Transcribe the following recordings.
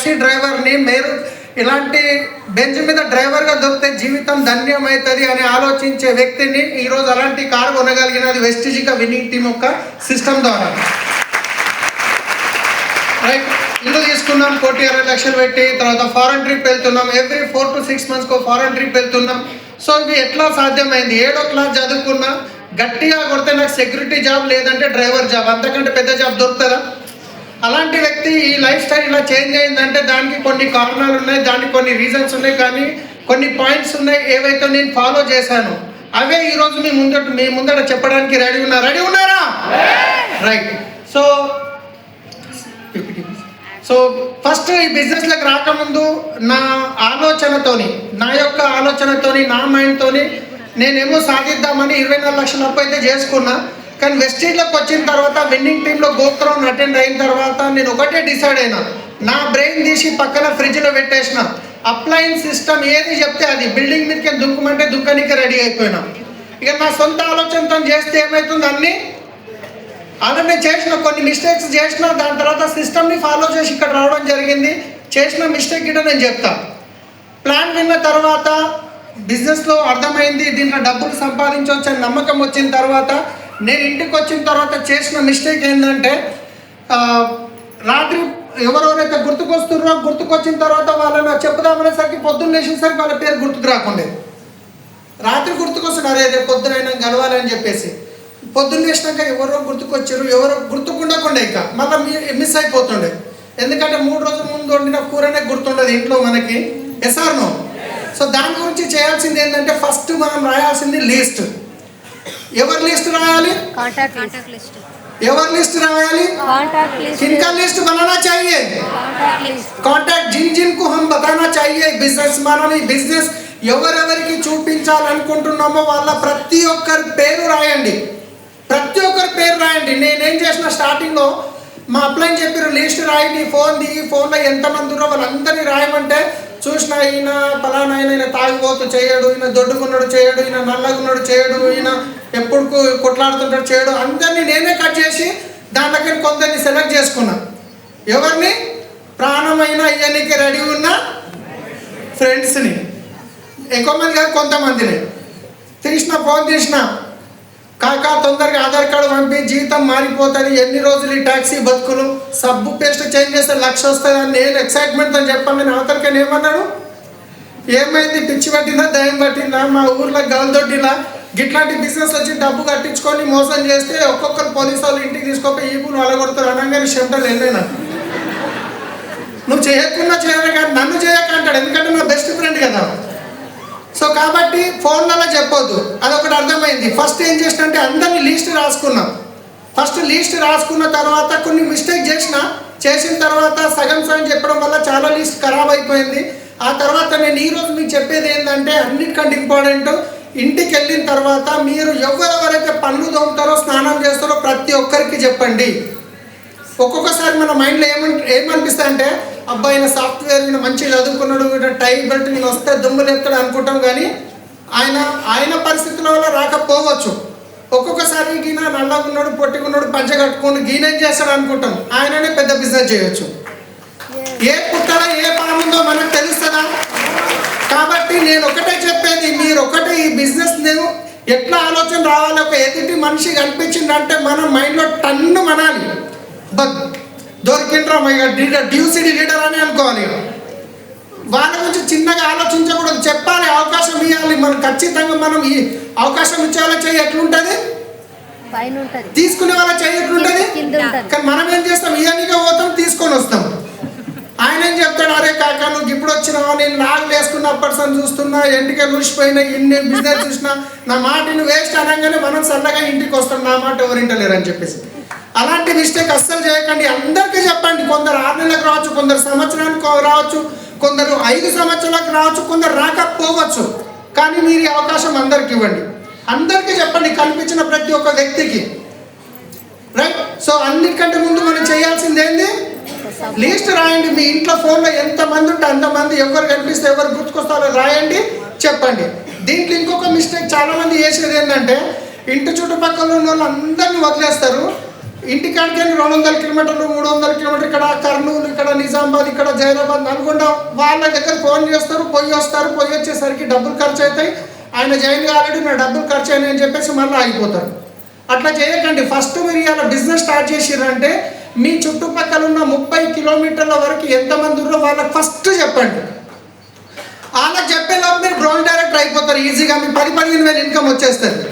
Taxi డ్రైవర్ని మీరు ఇలాంటి బెంచ్ మీద డ్రైవర్గా దొరికితే జీవితం ధన్యమవుతుంది అని ఆలోచించే వ్యక్తిని ఈరోజు అలాంటి కారు కొనగలిగినది వెస్టిజిక విన్నింగ్ టీం యొక్క సిస్టమ్ ద్వారా. రైట్ ఇల్లు తీసుకున్నాం కోటి అరవై లక్షలు పెట్టి తర్వాత ఫారెన్ ట్రిప్ వెళ్తున్నాం. ఎవ్రీ ఫోర్ టు సిక్స్ మంత్స్కి ఫారెన్ ట్రిప్ వెళ్తున్నాం. సో ఇవి ఎట్లా సాధ్యమైంది? ఏడో క్లాస్ చదువుకున్నా గట్టిగా కొడితే నాకు సెక్యూరిటీ జాబ్ లేదంటే డ్రైవర్ జాబ్ అంతకంటే పెద్ద జాబ్ దొరుకుతుందా? అలాంటి వ్యక్తి ఈ లైఫ్ స్టైల్ ఇలా చేంజ్ అయిందంటే దానికి కొన్ని కారణాలు ఉన్నాయి దానికి కొన్ని రీజన్స్ ఉన్నాయి కానీ కొన్ని పాయింట్స్ ఉన్నాయి ఏవైతే నేను ఫాలో చేశాను. అవే ఈరోజు మీ ముందట మీ ముందట చెప్పడానికి రెడీ ఉన్నా. రెడీ ఉన్నారా? రైట్ సో సో ఫస్ట్ ఈ బిజినెస్లోకి రాకముందు నా ఆలోచనతోని నా యొక్క ఆలోచనతోని నా మైండ్తోని నేనేమో సాధిద్దామని ఇరవై నాలుగు లక్షల అప్పు అయితే చేసుకున్నా. కానీ వెస్టీజ్లోకి వచ్చిన తర్వాత విన్నింగ్ టీంలో గోత్రం అటెండ్ అయిన తర్వాత నేను ఒకటే డిసైడ్ అయినా నా బ్రెయిన్ తీసి పక్కన ఫ్రిడ్జ్లో పెట్టేసిన. అప్లయన్స్ సిస్టమ్ ఏది చెప్తే అది. బిల్డింగ్ మీదకి దుంకమంటే దుంకనికి రెడీ అయిపోయినా. ఇక నా సొంత ఆలోచనతో చేస్తే ఏమవుతుంది అన్నీ? అలా నేను చేసిన కొన్ని మిస్టేక్స్ చేసిన దాని తర్వాత సిస్టమ్ని ఫాలో చేసి ఇక్కడ రావడం జరిగింది. చేసిన మిస్టేక్ ఇట నేను చెప్తా. ప్లాన్ విన్న తర్వాత బిజినెస్లో అర్థమైంది దీంట్లో డబ్బులు సంపాదించవచ్చు అని నమ్మకం వచ్చిన తర్వాత నేను ఇంటికి వచ్చిన తర్వాత చేసిన మిస్టేక్ ఏంటంటే రాత్రి ఎవరెవరైతే గుర్తుకొస్తున్నారో గుర్తుకొచ్చిన తర్వాత వాళ్ళని చెప్పుదామనేసరికి పొద్దున్న లేచేసరికి వాళ్ళ పేరు గుర్తుకు రాకుండే. రాత్రి గుర్తుకొస్తున్నారు అదే రేపు పొద్దున అయినా కలవాలి అని చెప్పేసి. పొద్దున్న వేసినాక ఎవరో గుర్తుకొచ్చారు ఎవరో గుర్తుకుండకుండే ఇక. మళ్ళీ మిస్ అయిపోతుండే. ఎందుకంటే మూడు రోజుల ముందు వండిన కూరనే గుర్తుండదు ఇంట్లో మనకి. ఎస్ఆర్నో సో దాని గురించి చేయాల్సింది ఏంటంటే ఫస్ట్ మనం రాయాల్సింది లిస్ట్ ఎవరి లిస్ట్ రాయాలి కాంటాక్ట్ కాంటాక్ట్ లిస్ట్ ఎవరి లిస్ట్ రాయాలి కాంటాక్ట్ లిస్ట్ किनका लिस्ट बनाना चाहिए కాంటాక్ట్ లిస్ట్ కాంటాక్ట్ జిన్ జిన్ కు హమ్ బతానా చాహియే బిజినెస్ మనని బిజినెస్ ఎవరెవరికి చూపించాలనుకుంటున్నామో వాళ్ళ ప్రతి ఒక్కరి పేరు రాయండి ప్రతి ఒక్కరి పేరు రాయండి నేనేం చేసిన స్టార్టింగ్లో మా అప్లైన్ చెప్పారు లిస్ట్ రాయండి ఫోన్ దిగి ఫోన్లో ఎంతమంది ఉన్నారో వాళ్ళందరినీ రాయమంటే చూసిన ఈయన పలానా ఆయన ఈయన తాగిపోతూ చేయడు ఈయన దొడ్డుకున్నాడు చేయడు ఈయన నల్లగున్నాడు చేయడు ఈయన ఎప్పుడు కొట్లాడుతుంటాడు చేయడు. అందరినీ నేనే కట్ చేసి దాంట్లోకి కొందరిని సెలెక్ట్ చేసుకున్నా. ఎవరిని? ప్రాణమైన ఇయ్యనికి రెడీ ఉన్న ఫ్రెండ్స్ని. ఎక్కువ మంది కాదు కొంతమందిని. తీసిన ఫోన్ తీసిన కాకా తొందరగా ఆధార్ కార్డు పంపి జీతం మారిపోతుంది ఎన్ని రోజులు ఈ ట్యాక్సీ బతుకులు? సబ్బు పేస్ట్ చేంజ్ చేస్తే లక్ష వస్తుంది? అని నేను ఎక్సైట్మెంట్ అని చెప్పాను నేను అవతలకని ఏమన్నాడు? ఏమైంది? పిచ్చి పట్టిందా? దయం పట్టిందా? మా ఊర్లో గల్దొడ్డిలా గిట్లాంటి బిజినెస్ వచ్చి డబ్బు కట్టించుకొని మోసం చేస్తే ఒక్కొక్కరు పోలీసు వాళ్ళు ఇంటికి తీసుకోపోయి ఈపులు అలగొడతారు అనగానే చెమటలు వెళ్ళినా నువ్వు చేయకున్నా చేయలే కానీ నన్ను చేయక అంటాడు. ఎందుకంటే నా బెస్ట్ ఫ్రెండ్ కదా. సో కాబట్టి ఫోన్లలో చెప్పొద్దు. అదొకటి అర్థమైంది. ఫస్ట్ ఏం చేసిన అంటే అందరినీ లీస్ట్ రాసుకున్నాం. ఫస్ట్ లీస్ట్ రాసుకున్న తర్వాత కొన్ని మిస్టేక్ చేసిన చేసిన తర్వాత సగం సగం చెప్పడం వల్ల చాలా లీస్ట్ ఖరాబ్ అయిపోయింది. ఆ తర్వాత నేను ఈ రోజు మీకు చెప్పేది ఏంటంటే అన్నిటికంటే ఇంపార్టెంట్ ఇంటికి వెళ్ళిన తర్వాత మీరు ఎవరెవరైతే పనులు తోముతారో స్నానం చేస్తారో ప్రతి ఒక్కరికి చెప్పండి. ఒక్కొక్కసారి మన మైండ్లో ఏమని ఏమనిపిస్తుంది అంటే అబ్బాయి ఈయన సాఫ్ట్వేర్ ఈయన మంచిగా చదువుకున్నాడు ఈయన టై బెల్ట్ నేను వస్తే దుమ్ము లేపుతాడు అనుకుంటాం కానీ ఆయన ఆయన పరిస్థితుల వల్ల రాకపోవచ్చు. ఒక్కొక్కసారి ఈయన నల్లగా ఉన్నాడు పొట్టిగా ఉన్నాడు పంచ కట్టుకోండి గీనేం చేస్తాడు అనుకుంటాం. ఆయననే పెద్ద బిజినెస్ చేయొచ్చు. ఏ పుట్టలో ఏ పాముందో మనకు తెలుస్తుందా? కాబట్టి నేను ఒకటే చెప్పేది మీరు ఒకటే ఈ బిజినెస్ నేను ఎట్లా ఆలోచన రావాలి? ఒక ఎదుటి మనిషి కనిపించిందంటే మన మైండ్లో టన్ను మనాలి. బట్ దొరికిండ్రా ఇక డ్యూసిటీ లీడర్ అని అనుకోవాలి వాళ్ళ గురించి చిన్నగా ఆలోచించకూడదు. చెప్పాలి అవకాశం ఇవ్వాలి. మనం ఖచ్చితంగా మనం ఈ అవకాశం ఇచ్చే వాళ్ళ చెయ్యి ఎట్లుంటుంది? తీసుకునే వాళ్ళ చెయ్యి ఎట్లుంటుంది? కానీ మనం ఏం చేస్తాం ఇవన్నీగా పోతాం తీసుకొని వస్తాం ఆయన ఏం చెప్తాడు అరే కాక నువ్వు ఇప్పుడు వచ్చినావా నేను నాగులు పర్సన్ చూస్తున్నా ఎంటికే మురిసిపోయినా ఇన్ని బిజినెస్ చూసినా నా మాట నువ్వు వేస్ట్ అనగానే మనం సరదాగా ఇంటికి వస్తాం నా మాట ఎవరింటలేరు అని చెప్పేసి. అలాంటి మిస్టేక్ అస్సలు చేయకండి. అందరికీ చెప్పండి. కొందరు ఆరు నెలలకు రావచ్చు కొందరు సంవత్సరానికి రావచ్చు కొందరు ఐదు సంవత్సరాలకు రావచ్చు కొందరు రాకపోవచ్చు. కానీ మీరు ఈ అవకాశం అందరికి ఇవ్వండి. అందరికీ చెప్పండి. కనిపించిన ప్రతి ఒక్క వ్యక్తికి. రైట్ సో అన్నిటికంటే ముందు మనం చేయాల్సింది ఏంది? లిస్ట్ రాయండి మీ ఇంట్లో ఫోన్లో ఎంతమంది ఉంటే అంతమంది ఎవరు కనిపిస్తే ఎవరు గుర్తుకొస్తారో రాయండి చెప్పండి. దీంట్లో ఇంకొక మిస్టేక్ చాలా మంది చేసేది ఏంటంటే ఇంటి చుట్టుపక్కల ఉన్న వాళ్ళు అందరినీ వదిలేస్తారు. ఇంటికాడికి వెళ్ళి రెండు వందల కిలోమీటర్లు మూడు వందల కిలోమీటర్ ఇక్కడ కర్నూలు ఇక్కడ నిజామాబాద్ ఇక్కడ జైరాబాద్ నల్గొండ వాళ్ళ దగ్గర ఫోన్ చేస్తారు పోయి వస్తారు పోయి వచ్చేసరికి డబ్బులు ఖర్చు అవుతాయి. ఆయన జాయిన్ కాలేడు నా డబ్బులు ఖర్చు అయినాయి అని చెప్పేసి మళ్ళీ ఆగిపోతారు. అట్లా చేయకండి. ఫస్ట్ మీరు ఇలా బిజినెస్ స్టార్ట్ చేసిరంటే మీ చుట్టుపక్కల ఉన్న ముప్పై కిలోమీటర్ల వరకు ఎంతమంది ఉన్నారో వాళ్ళకి ఫస్ట్ చెప్పండి. వాళ్ళకి చెప్పేలా మీరు డ్రోన్ డైరెక్టర్ అయిపోతారు ఈజీగా మీ పది పదిహేను వేలు ఇన్కమ్ వచ్చేస్తుంది.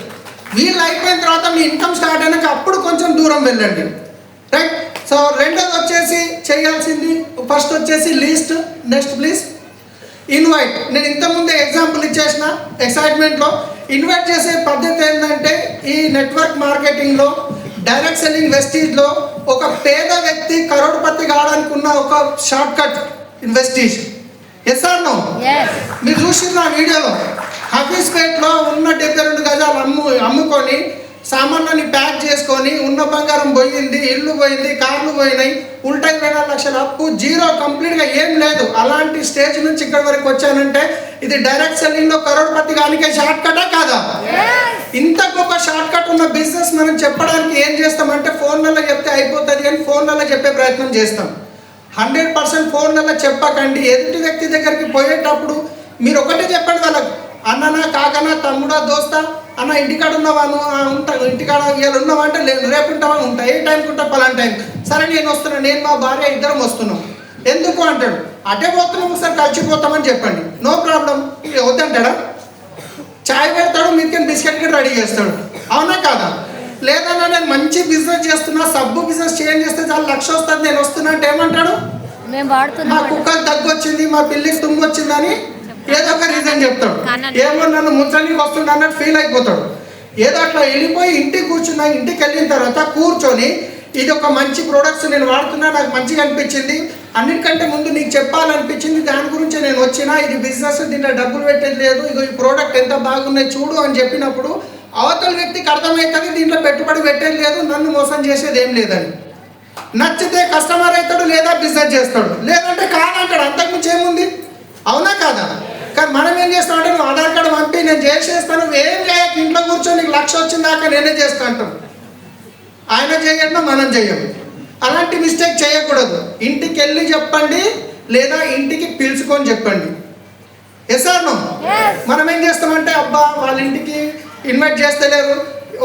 వీళ్ళు అయిపోయిన తర్వాత మీ ఇన్కమ్ స్టార్ట్ అయినాక అప్పుడు కొంచెం దూరం వెళ్ళండి. రైట్ సో రెండోది వచ్చేసి చేయాల్సింది ఫస్ట్ వచ్చేసి లీస్ట్ నెక్స్ట్ ప్లీజ్ ఇన్వైట్ నేను ఇంతకుముందే ఎగ్జాంపుల్ ఇచ్చేసిన ఎక్సైట్మెంట్లో ఇన్వైట్ చేసే పద్ధతి ఏంటంటే ఈ నెట్వర్క్ మార్కెటింగ్లో డైరెక్ట్ సెల్లింగ్ వెస్టీజ్లో ఒక పేద వ్యక్తి కరోడ్పతి కావడానికి ఉన్న ఒక short cut ఇన్వెస్టీజ్ yes or no మీరు చూసిన వీడియోలో. హఫీస్పేట్లో ఉన్న డెబ్బై రెండు గజాలు అమ్ము అమ్ముకొని సామాన్లని ప్యాక్ చేసుకొని ఉన్న బంగారం పోయింది ఇల్లు పోయింది కార్లు పోయినాయి ఉల్టా నాలుగు లక్షల అప్పు జీరో కంప్లీట్గా ఏం లేదు. అలాంటి స్టేజ్ నుంచి ఇక్కడి వరకు వచ్చానంటే ఇది డైరెక్ట్ సెల్లింగ్లో కరోడ్పతి కానికే షార్ట్ కటా కాదా? ఇంత గొప్ప షార్ట్ కట్ ఉన్న బిజినెస్ మనం చెప్పడానికి ఏం చేస్తామంటే ఫోన్లలో చెప్తే అయిపోతుంది అని ఫోన్లలో చెప్పే ప్రయత్నం చేస్తాం. హండ్రెడ్ పర్సెంట్ ఫోన్లలో చెప్పకండి. ఎదుటి వ్యక్తి దగ్గరికి పోయేటప్పుడు మీరు ఒకటే చెప్పండి వాళ్ళకు. అన్ననా కాకనా తమ్ముడా దోస్తా అన్న ఇంటికాడ ఉన్నావాను "ఆ, ఉంటా ఇంటికాడ ఇవాళ ఉన్నావా అంటే లేదు రేపు ఉంటావా? ఉంటా. ఏ టైంకి ఉంటా పలానా టైం సరే నేను వస్తున్నా. నేను మా భార్య ఇద్దరం వస్తున్నాం. ఎందుకు అంటాడు? అటే పోతున్నాం సార్ కలిసిపోతామని చెప్పండి. No problem వద్దంటాడా? చాయ్ పెడతాడు మీకు బిస్కెట్ కూడా రెడీ చేస్తాడు. అవునా కాదా? లేదన్నా నేను మంచి బిజినెస్ చేస్తున్నా సబ్బు బిజినెస్ చేంజ్ చేస్తే చాలా లక్ష వస్తుంది నేను వస్తున్నా అంటే ఏమంటాడు? మా కుక్కకి దగ్గు వచ్చింది మా పిల్లికి తుమ్ము వచ్చిందని ఏదో ఒక రీజన్ చెప్తాడు. ఏమో నన్ను ముంచడానికి వస్తుండ అన్నట్టు ఫీల్ అయిపోతాడు. ఏదో అట్లా వెళ్ళిపోయి ఇంటికి కూర్చున్నా ఇంటికి వెళ్ళిన తర్వాత కూర్చొని ఇది ఒక మంచి ప్రోడక్ట్స్ నేను వాడుతున్నా నాకు మంచిగా అనిపించింది. అన్నిటికంటే ముందు నీకు చెప్పాలనిపించింది దాని గురించి నేను వచ్చిన ఇది బిజినెస్ దీంట్లో డబ్బులు పెట్టేది లేదు ఇగో ఈ ప్రోడక్ట్ ఎంత బాగున్నాయి చూడు అని చెప్పినప్పుడు అవతల వ్యక్తికి అర్థమవుతుంది దీంట్లో పెట్టుబడి పెట్టేది లేదు నన్ను మోసం చేసేది ఏం లేదని. నచ్చితే కస్టమర్ అవుతాడు లేదా బిజినెస్ చేస్తాడు. లేదంటే కాదంటాడు అంతకుమించి ఏముంది? అవునా కాదా? కానీ మనం ఏం చేస్తామంటే నువ్వు ఆధార్ కార్డు పంపి నేను చేసేస్తాను నువ్వు ఏం చేయక ఇంట్లో కూర్చొని నీకు లక్ష వచ్చిందాక నేనే చేస్తా అంటాం. ఆయన చేయడం మనం చెయ్యం అలాంటి మిస్టేక్ చేయకూడదు. ఇంటికి వెళ్ళి చెప్పండి లేదా ఇంటికి పిలుచుకొని చెప్పండి. Yes or no Yes. మనం ఏం చేస్తామంటే అబ్బా వాళ్ళ ఇంటికి ఇన్వైట్ చేస్తలేరు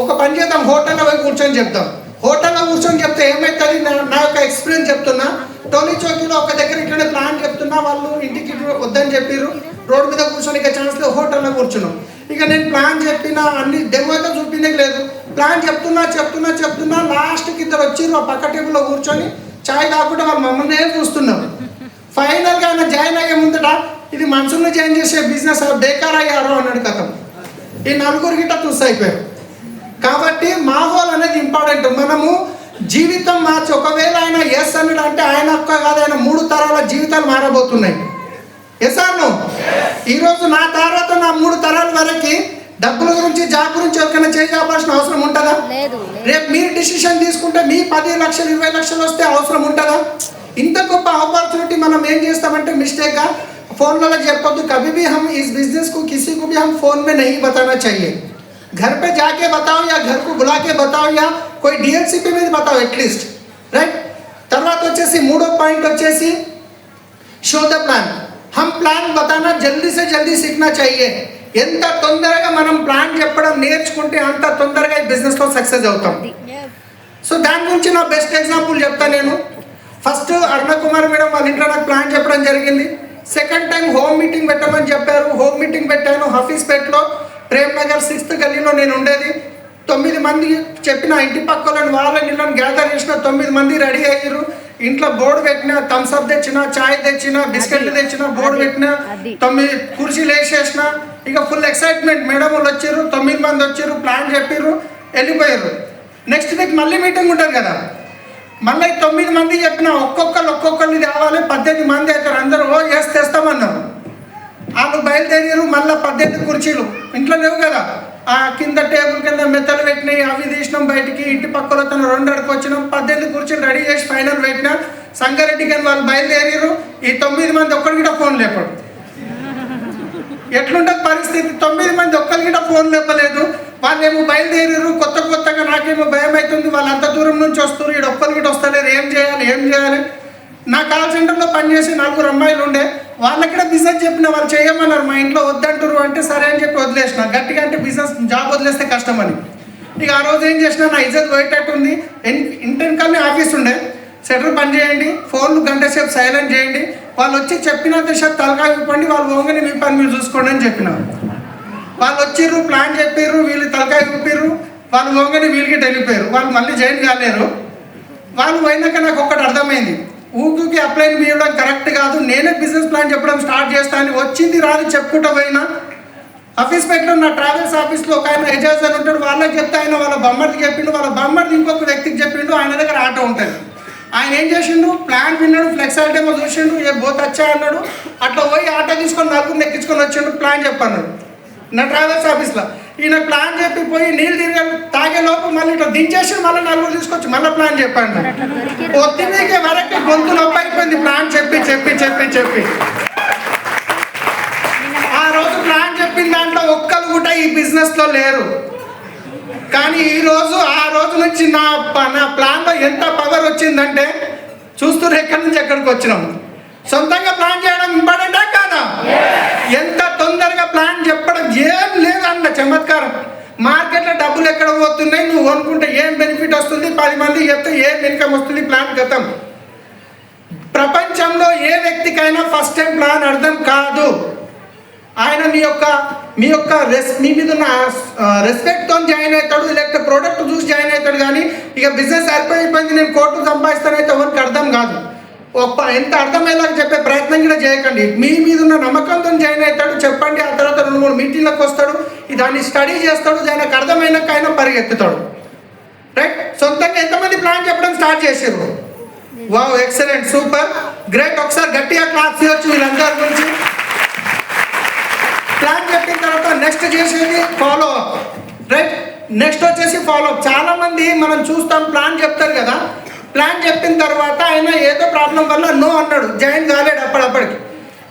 ఒక పని చేద్దాం హోటల్లో పోయి కూర్చొని చెప్తాం హోటల్లో కూర్చొని చెప్తే ఏమవుతుంది నా యొక్క ఎక్స్పీరియన్స్ చెప్తున్నా. టోలీ చౌకీలో ఒక దగ్గర ఇట్లనే ప్లాన్ చెప్తున్నా వాళ్ళు ఇంటికి వద్దని చెప్పారు రోడ్డు మీద కూర్చొని ఇక ఛాన్స్ లేదు హోటల్లో కూర్చున్నాం. ఇక నేను ప్లాన్ చెప్పిన అన్ని డెమో చూపిందే చూపించే లేదు ప్లాన్ చెప్తున్నా చెప్తున్నా చెప్తున్నా లాస్ట్కి ఇద్దరు వచ్చిర్రు ఆ పక్క టేబుల్లో కూర్చొని చాయ్ కాకుండా వాళ్ళు మమ్మల్ని చూస్తున్నారు. ఫైనల్గా ఆయన జాయిన్ అయ్యే ముందట ఇది మనుషుల్ని జాయిన్ చేసే బిజినెస్ బేకార్ అయ్యారు అన్నాడు కథం. ఈ నలుగురు గిట్ట తుస్ అయిపోయారు. కాబట్టి మాహోల్ అనేది ఇంపార్టెంట్ మనము జీవితం మార్చి ఒకవేళ ఆయన ఎస్ అన్నాడు అంటే ఆయన ఒక్క కాదు ఆయన మూడు తరాల జీవితాలు మారబోతున్నాయి. ఎస్ అను ఈరోజు నా తర్వాత నా మూడు తరాల వరకు డబ్బుల గురించి జాబ్ గురించి ఎవరికైనా చేయాల్సిన అవసరం ఉంటుందా లేదు లేదు రేపు మీరు డిసిషన్ తీసుకుంటే మీ పది లక్షలు ఇరవై లక్షలు వస్తే అవసరం ఉంటుందా ఇంత గొప్ప ఆపర్చునిటీ మనం ఏం చేస్తామంటే మిస్టేక్గా ఫోన్లలో చెప్పొద్దు कभी भी हम इस बिजनेस को किसी को भी हम फोन में नहीं बताना चाहिए घर पे जाके बताओ या घर को बुला के बताओ या कोई डीएलसीपी మీద बताओ ఎట్లీస్ట్ రైట్ తర్వాత వచ్చేసి మూడో పాయింట్ వచ్చేసి show the plan hum plan బతానా జల్దీ సే జల్దీ సీఖనా चाहिए ఎంత తొందరగా మనం ప్లాన్ చెప్పడం నేర్చుకుంటే అంత తొందరగా ఈ బిజినెస్లో సక్సెస్ అవుతాం సో దాని గురించి నా బెస్ట్ ఎగ్జాంపుల్ చెప్తా నేను ఫస్ట్ అరుణ కుమార్ మేడం వాళ్ళ ఇంట్లో నాకు ప్లాన్ చెప్పడం జరిగింది సెకండ్ టైం హోమ్ మీటింగ్ పెట్టమని చెప్పారు హోమ్ మీటింగ్ పెట్టాను హఫీస్పేట్లో ప్రేమ్ నగర్ సిక్స్త్ గల్లీలో నేను ఉండేది తొమ్మిది మంది చెప్పిన ఇంటి పక్కలను వాళ్ళని ఇళ్ళని గ్యాదర్ చేసిన తొమ్మిది మంది రెడీ అయ్యారు ఇంట్లో బోర్డు పెట్టిన థమ్స్అప్ తెచ్చిన చాయ్ తెచ్చిన బిస్కెట్లు తెచ్చిన బోర్డు పెట్టిన. తొమ్మిది కుర్చీలు వేసేసిన ఇక ఫుల్ ఎక్సైట్మెంట్ మేడం వాళ్ళు వచ్చారు తొమ్మిది మంది వచ్చారు ప్లాన్ చెప్పారు వెళ్ళిపోయారు. నెక్స్ట్ వీక్ మళ్ళీ మీటింగ్ ఉంటుంది కదా. మళ్ళీ తొమ్మిది మంది చెప్పిన ఒక్కొక్కరు ఒక్కొక్కరిని తేవాలి పద్దెనిమిది మంది అవుతారు. అందరూ ఓ వేసి తెస్తామన్నారు. వాళ్ళు బయలుదేరారు మళ్ళీ పద్దెనిమిది కుర్చీలు. ఇంట్లో లేవు కదా. ఆ కింద టేబుల్ కింద మెత్తలు పెట్టినాయి అవి తీసినాం బయటికి. ఇంటి పక్కలో తను రెండు అడుగు వచ్చినాం. పద్దెనిమిది కూర్చొని రెడీ చేసి ఫైనల్ పెట్టినా. సంగారెడ్డి కానీ వాళ్ళు బయలుదేరారు ఈ తొమ్మిది మంది ఒక్కడి కూడా ఫోన్ లేపడు ఎట్లుంటుంది పరిస్థితి? తొమ్మిది మంది ఒక్కరికి కూడా ఫోన్ లేపలేదు. వాళ్ళేమో బయలుదేరారు కొత్త కొత్తగా నాకేమో భయం అవుతుంది వాళ్ళు అంత దూరం నుంచి వస్తారు ఇక్కడ ఒక్కరికి కూడా వస్తలేరు. ఏం చేయాలి? ఏం చేయాలి? నా కాల్ సెంటర్లో పనిచేసి నలుగురు అమ్మాయిలు ఉండే వాళ్ళకి కూడా బిజినెస్ చెప్పిన వాళ్ళు చేయమన్నారు. మా ఇంట్లో వద్దంటారు అంటే సరే అని చెప్పి వదిలేసిన. గట్టిగా అంటే బిజినెస్ జాబ్ వదిలేస్తే కష్టం అని ఇక ఆ రోజు ఏం చేసినా నా ఇజ్జత్ పోయేటట్టు ఉంది కానీ ఆఫీస్ ఉండే. సెటర్ పని చేయండి. ఫోన్లు గంట సేపు సైలెంట్ చేయండి. వాళ్ళు వచ్చి చెప్పిన దశ తలకాయ ఇవ్వండి వాళ్ళు పోగానే మీ పని మీరు చూసుకోండి అని చెప్పిన. వాళ్ళు వచ్చిర్రు ప్లాన్ చెప్పారు వీళ్ళు తలకాయ ఇప్పారు వాళ్ళు పోగానే వీళ్ళకి వెళ్ళిపోయారు వాళ్ళు మళ్ళీ జాయిన్ కాలేరు. వాళ్ళు పోయినాక నాకు ఒక్కటి అర్థమైంది. ఊరికి అప్లై ఇవ్వడం కరెక్ట్ కాదు. నేనే బిజినెస్ ప్లాన్ చెప్పడం స్టార్ట్ చేస్తాను వచ్చింది రాదు చెప్పుకుంటా పోయినా. ఆఫీస్ పెట్టిన నా ట్రావెల్స్ ఆఫీస్లో ఒక ఆయన ఎజాజ్ అని ఉంటాడు. వాళ్ళకి చెప్తే ఆయన వాళ్ళ బొమ్మడికి చెప్పిండు. వాళ్ళ బొమ్మడికి ఇంకొక వ్యక్తికి చెప్పిండు. ఆయన దగ్గర ఆటో ఉంటుంది. ఆయన ఏం చేసిండు? ప్లాన్ విన్నాడు ఫ్లెక్స్ ఏమో చూసిండు. ఏ బోత్ వచ్చా అన్నాడు. అట్లా పోయి ఆటో తీసుకొని నలుగురిని ఎక్కించుకొని వచ్చిండు. ప్లాన్ చెప్పన్నాడు. నా ట్రావెల్స్ ఆఫీస్లో ఈయన ప్లాన్ చెప్పి పోయి నీళ్ళు తిరిగి తాగే లోపు మళ్ళీ ఇట్లా దించేసి మళ్ళీ నలుగురు తీసుకొచ్చి మళ్ళీ ప్లాన్ దొరికి పొద్దున్నకే వరకు గొంతు నొప్పి అయిపోయింది. ప్లాన్ చెప్పి చెప్పి చెప్పి చెప్పి. ఆ రోజు ప్లాన్ చెప్పిన దాంట్లో ఒక్కరు కూడా ఈ బిజినెస్లో లేరు. కానీ ఈ రోజు ఆ రోజు నుంచి నా నా ప్లాన్లో ఎంత పవర్ వచ్చిందంటే చూస్తున్నారు ఎక్కడి నుంచి ఎక్కడికి వచ్చినాం. సొంతంగా ప్లాన్ చేయడం ఇంపార్టెంటా కాదా? ఎంత తొందరగా ప్లాన్ చెప్పడం ఏం లేదు అన్న చమత్కారం. మార్కెట్లో డబ్బులు ఎక్కడ పోతున్నాయి? నువ్వు అనుకుంటే ఏం బెనిఫిట్ వస్తుంది? పది మంది చెప్తే ఏం ఇన్కమ్ వస్తుంది ప్లాన్ గతం ప్రపంచంలో ఏ వ్యక్తికైనా ఫస్ట్ టైం ప్లాన్ అర్థం కాదు. ఆయన మీ యొక్క మీ యొక్క రెస్ మీ మీద ఉన్న రెస్పెక్ట్తో జాయిన్ అవుతాడు లేకపోతే ప్రోడక్ట్ చూసి జాయిన్ అవుతాడు కానీ ఇక బిజినెస్ అయిపోయింది నేను కోర్టు సంపాదిస్తానైతే ఎవరికి అర్థం కాదు. ఎంత అర్థమయ్యేలాగా చెప్పే ప్రయత్నం కూడా చేయకండి. మీ మీద ఉన్న నమ్మకంతో జాయిన్ అవుతాడు చెప్పండి ఆ తర్వాత రెండు మూడు మీటింగ్లకు వస్తాడు దాన్ని స్టడీ చేస్తాడు ఆయనకు అర్థమైనాక ఆయన పరిగెత్తుతాడు. రైట్? సొంతంగా ఎంతమంది ప్లాన్ చెప్పడం స్టార్ట్ చేసారు వావ్ ఎక్సలెంట్ సూపర్. గ్రేట్ ఒకసారి గట్టిగా క్లాస్ చేయొచ్చు వీళ్ళందరి గురించి. ప్లాన్ చెప్పిన తర్వాత నెక్స్ట్ చేసేది ఫాలో అప్ రైట్? నెక్స్ట్ వచ్చేసి ఫాలో అప్ చాలా మంది మనం చూస్తాం ప్లాన్ చెప్తారు కదా ప్లాన్ చెప్పిన తర్వాత ఆయన ఏదో ప్రాబ్లం వల్ల నో అన్నాడు. జాయిన్ కాలేడు అప్పటికి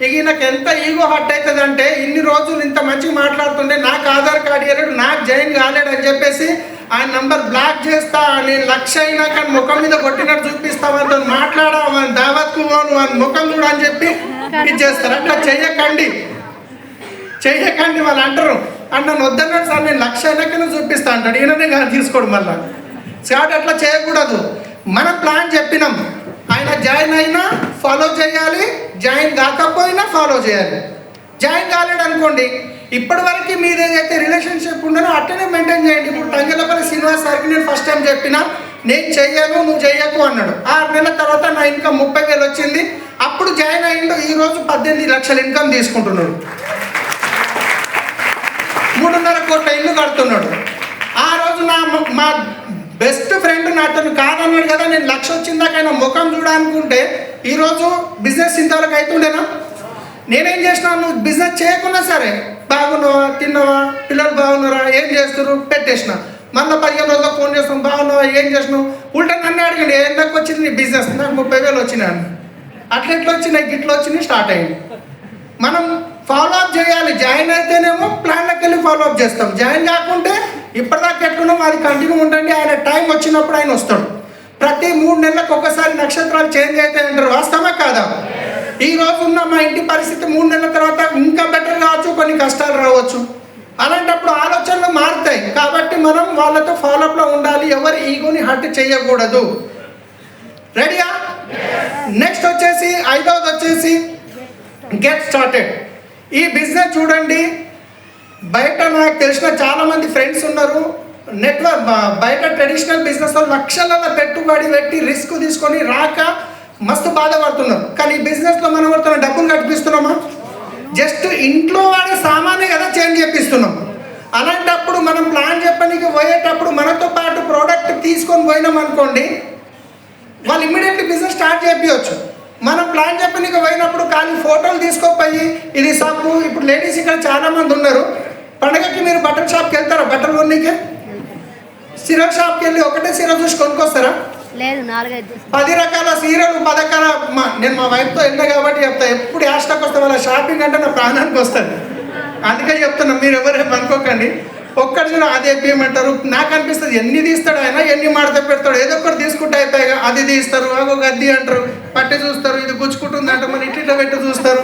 ఇక నాకు ఎంత ఈగో హట్ అవుతుంది అంటే ఇన్ని రోజులు ఇంత మంచిగా మాట్లాడుతుంటే నాకు ఆధార్ కార్డు ఇవ్వలేడు నాకు జాయిన్ కాలేడు అని చెప్పేసి ఆయన నంబర్ బ్లాక్ చేస్తా నేను లక్ష అయినా కానీ ముఖం మీద కొట్టినట్టు చూపిస్తామని మాట్లాడా వాని దావత్కు పోను అని ముఖం చూడు అని చెప్పి ఇచ్చేస్తారు. అట్లా చెయ్యకండి. చెయ్యకండి వాళ్ళు అంటారు. అండ్ నన్ను వద్దన్నాడు సార్ నేను లక్ష అయినాకనే చూపిస్తా అంటాడు. ఈయననే కాదు తీసుకోడు మళ్ళీ. కాబట్టి అట్లా చేయకూడదు. మనం ప్లాన్ చెప్పినాం. ఆయన జాయిన్ అయినా ఫాలో చేయాలి. జాయిన్ కాకపోయినా ఫాలో చేయాలి. జాయిన్ కాలేడు అనుకోండి ఇప్పటి వరకు మీరు ఏదైతే రిలేషన్షిప్ ఉండనో అట్టనే మెయింటైన్ చేయండి. ఇప్పుడు తంగలపల్లి శ్రీనివాస్ సార్కి నేను ఫస్ట్ టైం చెప్పిన నేను చెయ్యను నువ్వు చెయ్యకు అన్నాడు. ఆరు నెలల తర్వాత నా ఇన్కమ్ ముప్పై వేలు వచ్చింది. అప్పుడు జాయిన్ అయ్యిండు ఈరోజు పద్దెనిమిది లక్షల ఇన్కమ్ తీసుకుంటున్నాడు. మూడున్నర కోట్ల ఇల్లు కడుతున్నాడు. ఆ రోజు నా అతను కాదన్నాడు కదా నేను లక్ష వచ్చిందాకైనా ముఖం చూడాలనుకుంటే ఈరోజు బిజినెస్ ఇంతవరకు అవుతుండేనా నేనేం చేసినా నువ్వు బిజినెస్ చేయకున్నా సరే బాగున్నావా తిన్నావా పిల్లలు బాగున్నారా ఏం చేస్తారు పెట్టేసిన. మళ్ళీ పదిహేను రోజుల్లో ఫోన్ చేస్తాం బాగున్నావా ఏం చేసినావు? ఉల్టా నన్ను అడగండి ఏం వచ్చింది నీ బిజినెస్ నాకు ముప్పై వేలు వచ్చినాయి అట్లా ఎట్లా వచ్చినాయి? గిట్లా వచ్చినాయి స్టార్ట్ అయింది. మనం ఫాలో అప్ చేయాలి. జాయిన్ అయితేనేమో ప్లాన్లోకి వెళ్ళి ఫాలో అప్ చేస్తాం. జాయిన్ కాకుంటే ఇప్పటిదాకా ఎట్లున్నాం అది కంటిన్యూ ఉండండి. ఆయన టైం వచ్చినప్పుడు ఆయన వస్తాడు. ప్రతి మూడు నెలలకు ఒకసారి నక్షత్రాలు చేంజ్ అవుతాయి అంటారు. వాస్తవా కాదా? ఈ రోజు ఉన్న మా ఇంటి పరిస్థితి మూడు నెలల తర్వాత ఇంకా బెటర్ కావచ్చు కొన్ని కష్టాలు రావచ్చు. అలాంటప్పుడు ఆలోచనలు మారుతాయి. కాబట్టి మనం వాళ్ళతో ఫాలోఅప్లో ఉండాలి. ఎవరి ఈగోని హట్ చేయకూడదు. రెడీయా నెక్స్ట్ వచ్చేసి ఐదవది వచ్చేసి గెట్ స్టార్టెడ్ ఈ బిజినెస్ చూడండి. బయట నాకు తెలిసిన చాలామంది ఫ్రెండ్స్ ఉన్నారు. నెట్వర్క్ బయట ట్రెడిషనల్ బిజినెస్ లక్షలలో పెట్టుబడి పెట్టి రిస్క్ తీసుకొని రాక మస్తు బాధపడుతున్నారు. కానీ ఈ బిజినెస్లో మనం పడుతున్న డబ్బులు కట్టిస్తున్నామా జస్ట్ ఇంట్లో వాడే సామాన్య కదా చేంజ్ చేపిస్తున్నాం. అలాంటప్పుడు మనం ప్లాన్ చెప్పడానికి పోయేటప్పుడు మనతో పాటు ప్రోడక్ట్ తీసుకొని పోయినాం అనుకోండి వాళ్ళు ఇమ్మీడియట్లీ బిజినెస్ స్టార్ట్ చేయవచ్చు మనం ప్లాన్ చెప్పనీకి పోయినప్పుడు కానీ ఫోటోలు తీసుకోపోయి ఇది సబ్బు ఇప్పుడు లేడీస్ ఇక్కడ చాలా మంది ఉన్నారు. పండగకి మీరు బట్టల షాప్కి వెళ్తారా? బట్టలు కొన్నికి? సిరో షాప్కి వెళ్ళి ఒకటే సిరో చూసి కొనుక్కొస్తారా? లేదు నాలుగైదు. పది రకాల సీరలు పదకాల మా నేను మా వైఫ్తో వెళ్ళినా కాబట్టి చెప్తా. ఎప్పుడు యాస్టాక్ వస్తే వాళ్ళ షాపింగ్ అంటే నా ప్రాణానికి వస్తుంది. అందుకే చెప్తున్నా మీరు ఎవరేం అనుకోకండి చూడ అది వేయమంటారు నాకు అనిపిస్తుంది ఎన్ని తీస్తాడు ఆయన ఎన్ని మడత పెడతాడు ఏదో ఒకటి తీసుకుంటే అయిపోయాగా అది తీస్తారు అగో గద్ది అంటారు. పట్టి చూస్తారు ఇది గుచ్చుకుంటుంది అంట మరి ఇట్లా ఇట్లా పెట్టి చూస్తారు.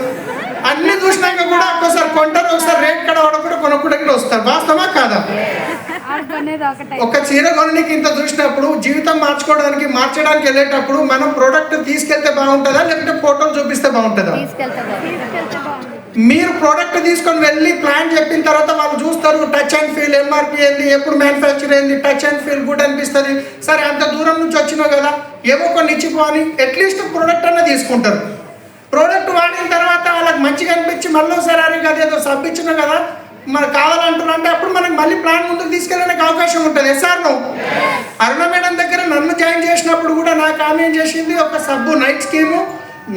అన్ని చూసినాక కూడా ఒక్కసారి కొంటారు ఒకసారి రేట్ కడ కూడా కొనుక్కుంటే వస్తారు. వాస్తవా కాదా? ఒక చీర కొనడానికి ఇంత చూసినప్పుడు జీవితం మార్చుకోవడానికి మార్చడానికి వెళ్ళేటప్పుడు మనం ప్రోడక్ట్ తీసుకెళ్తే బాగుంటుందా లేకపోతే ఫోటోలు చూపిస్తే బాగుంటుందా? తీసుకెళ్తే మీరు ప్రోడక్ట్ తీసుకొని వెళ్ళి ప్లాన్ చెప్పిన తర్వాత వాళ్ళు చూస్తారు టచ్ అండ్ ఫీల్ ఎంఆర్పి ఏంది ఎప్పుడు మ్యానుఫ్యాక్చర్ అయింది టచ్ అండ్ ఫీల్ గుడ్ అనిపిస్తుంది. సరే అంత దూరం నుంచి వచ్చినావు కదా ఏవో కొన్ని ఇచ్చిపోని అట్లీస్ట్ ప్రోడక్ట్ అన్న తీసుకుంటారు. ప్రోడక్ట్ వాడిన తర్వాత వాళ్ళకి మంచిగా అనిపించి మళ్ళీ ఒకసారి అరే కదా ఏదో సబ్ ఇచ్చినా కదా మనకు కావాలంటున్నా అంటే అప్పుడు మనకి మళ్ళీ ప్లాన్ ముందుకు తీసుకెళ్ళడానికి అవకాశం ఉంటుంది. ఎస్ సార్ నువ్వు అరుణ మేడం దగ్గర నన్ను జాయిన్ చేసినప్పుడు కూడా నాకు ఆమె ఏం చేసింది ఒక సబ్బు నైట్ స్కీము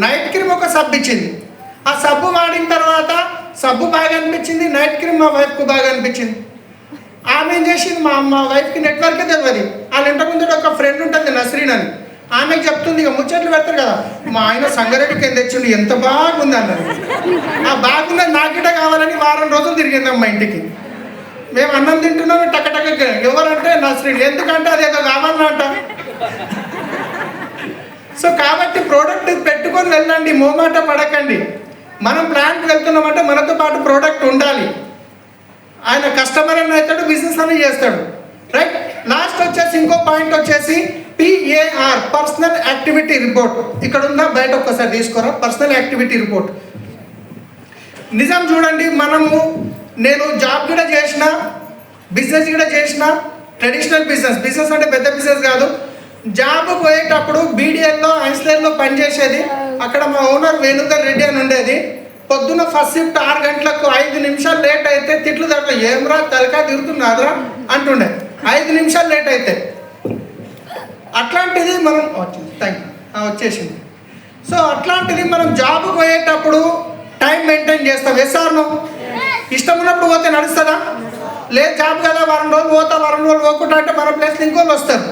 నైట్ క్రీమ్ ఒక సబ్బు ఇచ్చింది. ఆ సబ్బు వాడిన తర్వాత సబ్బు బాగా అనిపించింది నైట్ క్రీమ్ మా వైఫ్కు బాగా అనిపించింది. ఆమె ఏం చేసింది? మా మా వైఫ్కి నెట్వర్క్ తెలియదు వాళ్ళ ఇంటి ముందు ఒక ఫ్రెండ్ ఉంటుంది నస్రీన్ అని. ఆమెకి చెప్తుంది ఇక ముచ్చట్లు పెడతారు కదా మా ఆయన సంగారెడ్డికి ఏం తెచ్చిండు? ఎంత బాగుంది అన్నది. ఆ బాగున్నది నాకిట కావాలని వారం రోజులు తిరిగింది మా ఇంటికి. మేము అన్నం తింటున్నాం టకటక ఎవరంటే నస్రీన్. ఎందుకంటే అదేదో కావాలన్నట సో కాబట్టి ప్రోడక్ట్ పెట్టుకొని వెళ్ళండి మోమాట పడకండి. మనం ప్లాంట్కి వెళ్తున్నామంటే మనతో పాటు ప్రోడక్ట్ ఉండాలి. ఆయన కస్టమర్ అని అవుతాడు బిజినెస్ అని చేస్తాడు. రైట్ లాస్ట్ వచ్చేసి ఇంకో పాయింట్ వచ్చేసి పిఏఆర్ పర్సనల్ యాక్టివిటీ రిపోర్ట్ ఇక్కడ ఉందా? బయట ఒక్కసారి తీసుకోరా? పర్సనల్ యాక్టివిటీ రిపోర్ట్ నిజం చూడండి మనము నేను జాబ్ కూడా చేసిన బిజినెస్ కూడా చేసిన ట్రెడిషనల్ బిజినెస్ బిజినెస్ అంటే పెద్ద బిజినెస్ కాదు. జాబ్ పోయేటప్పుడు బీడిఎల్లో ఐన్స్లైన్లో పనిచేసేది అక్కడ మా ఓనర్ వేణుధర్ రెడ్డి అని ఉండేది. పొద్దున్న ఫస్ట్ షిఫ్ట్ ఆరు గంటలకు ఐదు నిమిషాలు లేట్ అయితే తిట్లు తగ్గ ఏమ్రా తలకా తిరుగుతున్నారా అంటుండే. ఐదు నిమిషాలు లేట్ అయితే. అట్లాంటిది మనం వచ్చింది థ్యాంక్ యూ వచ్చేసింది. సో అట్లాంటిది మనం జాబ్ పోయేటప్పుడు టైం మెయింటైన్ చేస్తాం. ఎస్ఆర్ను ఇష్టం ఉన్నప్పుడు పోతే నడుస్తుందా? లేదు జాబ్ కదా వారం రోజులు పోతా వారం రోజులు పోకుండా అంటే మన ప్లేస్లో ఇంకోళ్ళు వస్తారు.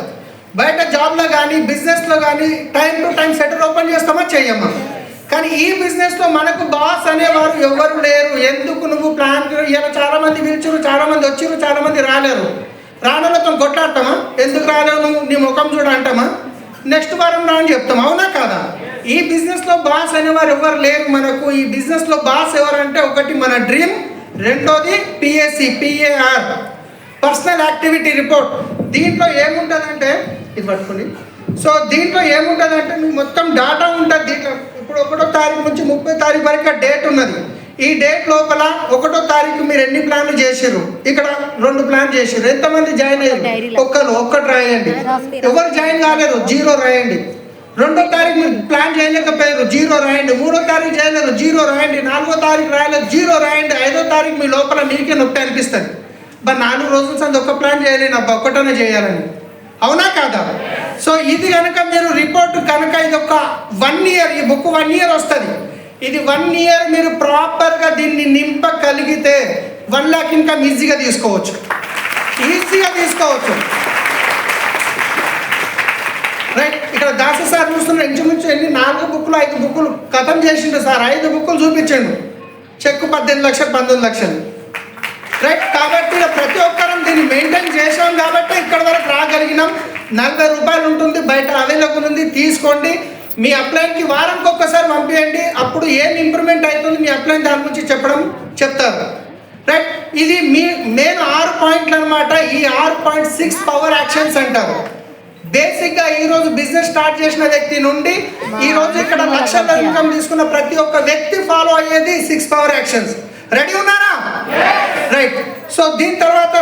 బయట జాబ్లో కానీ బిజినెస్లో కానీ టైం టు టైం సెటర్ ఓపెన్ చేస్తామా? చెయ్యమా? కానీ ఈ బిజినెస్లో మనకు బాస్ అనేవారు ఎవరు లేరు. ఎందుకు నువ్వు ప్లాన్ ఇలా చాలా మంది పిలిచారు చాలామంది వచ్చిరు చాలామంది రాలేరు. రానలతో కొట్లాడతామా? ఎందుకు రాలేవు నువ్వు? నీ ముఖం చూడ అంటామా? నెక్స్ట్ వారం రా అని చెప్తాం అవునా కాదా? ఈ బిజినెస్లో బాస్ అనేవారు ఎవరు లేరు మనకు. ఈ బిజినెస్లో బాస్ ఎవరంటే ఒకటి మన డ్రీమ్ రెండోది PSC PAR personal activity report దీంట్లో ఏముంటుందంటే ఇది పట్టుకుని. సో దీంట్లో ఏముంటుందంటే నువ్వు మొత్తం డాటా ఉంటుంది దీంట్లో. ఇప్పుడు ఒకటో తారీఖు నుంచి ముప్పై తారీఖు వరకు డేట్ ఉన్నది. ఈ డేట్ లోపల ఒకటో తారీఖు మీరు ఎన్ని ప్లాన్లు చేసిర్రు? ఇక్కడ రెండు ప్లాన్ చేసిర్రు. ఎంతమంది జాయిన్ అయ్యారు. ఒక్కరు ఒక్కటి రాయండి. ఎవరు జాయిన్ కాలేరు జీరో రాయండి. రెండో తారీఖు మీరు ప్లాన్ చేయలేకపోయారు? జీరో రాయండి. మూడో తారీఖు చేయలేరు జీరో రాయండి. నాలుగో తారీఖు రాయలేదు? జీరో రాయండి. ఐదో తారీఖు మీ లోపల మీకే నొప్పి అనిపిస్తుంది. బా నాలుగు రోజుల సంది ఒక్క ప్లాన్ చేయలేను అబ్బా ఒక్కటనే చేయాలని. అవునా కాదా? సో ఇది కనుక మీరు రిపోర్ట్ కనుక ఇది ఒక వన్ ఇయర్ ఈ బుక్ వన్ ఇయర్ వస్తుంది. ఇది వన్ ఇయర్ మీరు ప్రాపర్గా దీన్ని నింపగలిగితే వన్ ల్యాక్ ఇన్కమ్ ఈజీగా తీసుకోవచ్చు. ఈజీగా తీసుకోవచ్చు. రైట్ ఇక్కడ దాస సార్ చూస్తున్న ఇంచుమించు ఎన్ని? నాలుగు బుక్కులు ఐదు బుక్కులు కథం చేసిండు సార్. ఐదు బుక్కులు చూపించండు. చెక్కు పద్దెనిమిది లక్షలు పంతొమ్మిది లక్షలు. రైట్ కాబట్టి ప్రతి ఒక్కరం దీన్ని మెయింటైన్ చేసాం కాబట్టి ఇక్కడ వరకు రాగలిగినాం. నలభై రూపాయలు ఉంటుంది బయట అవైలబుల్ ఉంది తీసుకోండి. మీ అప్లైన్కి వారానికి ఒక్కసారి పంపించండి అప్పుడు ఏం ఇంప్రూవ్మెంట్ అవుతుంది మీ అప్లైన్ దాని గురించి చెప్పడం చెప్తారు. రైట్ ఇది మీ మెయిన్ ఆరు పాయింట్లు అనమాట ఈ ఆరు పాయింట్ సిక్స్ పవర్ యాక్షన్స్ అంటారు. బేసిక్గా ఈ రోజు బిజినెస్ స్టార్ట్ చేసిన వ్యక్తి నుండి ఈ రోజు ఇక్కడ లక్షల ఇన్కమ్ తీసుకున్న ప్రతి ఒక్క వ్యక్తి ఫాలో అయ్యేది సిక్స్ పవర్ యాక్షన్స్ రెడీ ఉన్నారా? రైట్ సో దీని తర్వాత